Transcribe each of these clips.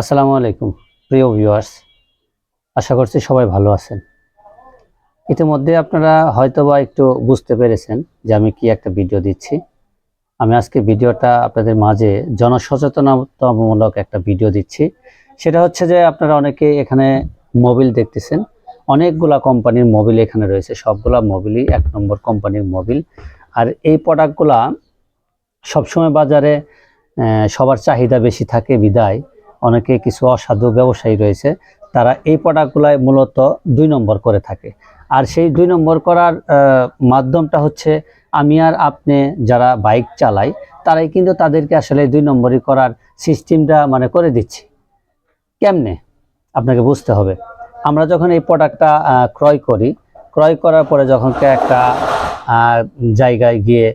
আসসালামু আলাইকুম, প্রিয় ভিউয়ার্স আশা করছি সবাই ভালো আছেন। ইতিমধ্যে আপনারা হয়তোবা একটু বুঝতে পেরেছেন যে আমি কি একটা ভিডিও দিচ্ছি। আমি আজকে ভিডিওটা আপনাদের মাঝে জনসচেতনতামূলক একটা ভিডিও দিচ্ছি। সেটা হচ্ছে যে আপনারা অনেকে এখানে মোবিল দেখতেছেন। অনেকগুলা কোম্পানির মোবিল এখানে রয়েছে। সবগুলা মোবিলই এক নম্বর কোম্পানির মোবিল আর এই প্রোডাক্টগুলা সবসময় বাজারে সবার চাহিদা বেশি থাকে বিদায়। অনেকে কিছু অসাধু ব্যবসায়ী রয়েছে, তারা এই প্রোডাক্টগুলাই মূলত দুই নম্বর করে থাকে। আর সেই দুই নম্বর করার মাধ্যমটা হচ্ছে আমি আর আপনি যারা বাইক চালাই, তারাই কিন্তু তাদেরকে আসলে দুই নম্বরই করার সিস্টেমটা মানে করে দিচ্ছি। কেমনে? আপনাকে বুঝতে হবে। আমরা যখন এই প্রোডাক্টটা ক্রয় করি, ক্রয় করার পরে যখন একটা জায়গায় গিয়ে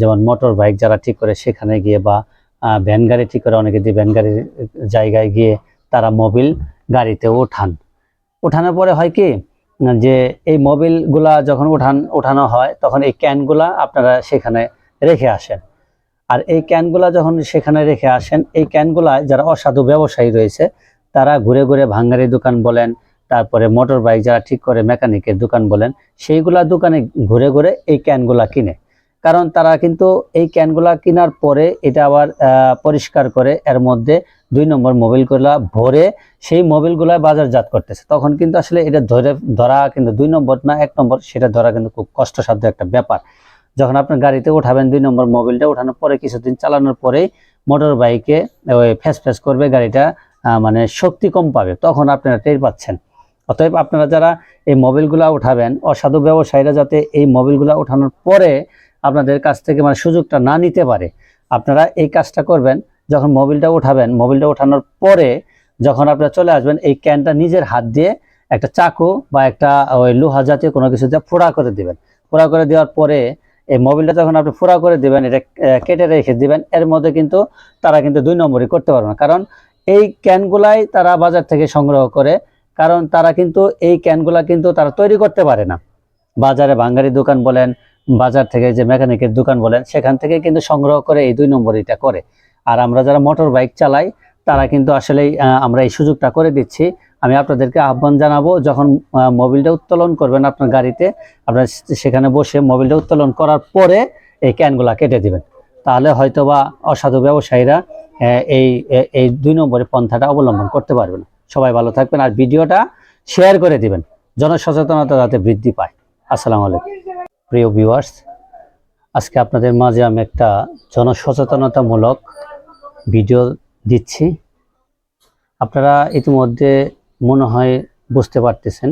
যেমন মোটর বাইক যারা ঠিক করে সেখানে গিয়ে বা ভ্যান গাড়ি ঠিক করে অনেকে দিয়ে ভ্যান গাড়ির জায়গায় গিয়ে তারা মোবিল গাড়িতে ওঠান। ওঠানোর পরে হয় কি, যে এই মোবিলগুলা যখন উঠান উঠানো হয়, তখন এই ক্যানগুলা আপনারা সেখানে রেখে আসেন। আর এই ক্যানগুলা যখন সেখানে রেখে আসেন, এই ক্যানগুলা যারা অসাধু ব্যবসায়ী রয়েছে, তারা ঘুরে ঘুরে ভাঙ্গারি দোকান বলেন, তারপরে মোটর বাইক যারা ঠিক করে মেকানিকের দোকান বলেন, সেইগুলা দোকানে ঘুরে ঘুরে এই ক্যানগুলা কিনে। কারণ তারা কিন্তু এই ক্যানগুলা কেনার পরে এটা আবার পরিষ্কার করে এর মধ্যে দুই নম্বর মোবিলগুলা ভরে সেই মোবিলগুলা বাজারজাত করতেছে। তখন কিন্তু আসলে এটা ধরে, ধরা কিন্তু দুই নম্বর না, এক নম্বর সেটা ধরা কিন্তু খুব কষ্টসাধ্য একটা ব্যাপার। যখন আপনার গাড়িতে উঠাবেন দুই নম্বর মোবিলটা উঠানোর পরে, কিছুদিন চালানোর পরেই মোটর বাইকে ওই ফ্যাস ফ্যাস করবে গাড়িটা মানে শক্তি কম পাবে, তখন আপনারা টের পাচ্ছেন। অতএব আপনারা যারা এই মোবিলগুলা উঠাবেন, অসাধু ব্যবসায়ীরা যাতে এই মোবিলগুলা উঠানোর পরে আপনাদের কাছ থেকে মানে সুযোগটা না নিতে পারে, আপনারা এই কাজটা করবেন, যখন মোবিলটা উঠাবেন, মোবিলটা ওঠানোর পরে যখন আপনারা চলে আসবেন, এই ক্যানটা নিজের হাত দিয়ে একটা চাকু বা একটা ওই লোহা জাতীয় কোনো কিছু দিয়ে ফোড়া করে দিবেন। ফোড়া করে দেওয়ার পরে এই মোবিলটা যখন আপনি ফোড়া করে দিবেন, এটা কেটে রেখে দিবেন, এর মধ্যে কিন্তু তারা কিন্তু দুই নম্বরই করতে পারবে না। কারণ এই ক্যানগুলাই তারা বাজার থেকে সংগ্রহ করে, কারণ তারা কিন্তু এই ক্যানগুলা কিন্তু তারা তৈরি করতে পারে না। বাজারে বাঙ্গারি দোকান বলেন বাজার থেকে যে মেকানিকের দোকান বলেন সেখান থেকে কিন্তু সংগ্রহ করে এই দুই নম্বর এটা করে। আর আমরা যারা মোটর বাইক চালাই তারা কিন্তু আসলেই আহ, আমরা এই সুযোগটা করে দিচ্ছি। আমি আপনাদেরকে আহ্বান জানাব যখন মোবিলটা উত্তোলন করবেন আপনার গাড়িতে আপনার সেখানে বসে মোবিলটা উত্তোলন করার পরে এই ক্যানগুলা কেটে দিবেন। তাহলে হয়তোবা অসাধু ব্যবসায়ীরা এই এই দুই নম্বরের পন্থাটা অবলম্বন করতে পারবে না। সবাই ভালো থাকবেন আর ভিডিওটা শেয়ার করে দিবেন। জনসচেতনতা যাতে বৃদ্ধি পায়। আসসালামু আলাইকুম। প্রিয় ভিউয়ার্স আজকে আপনাদের মাঝে আমি একটা জনসচেতনতামূলক ভিডিও দিচ্ছি। আপনারা ইতিমধ্যে মনে হয় বুঝতে পারতেছেন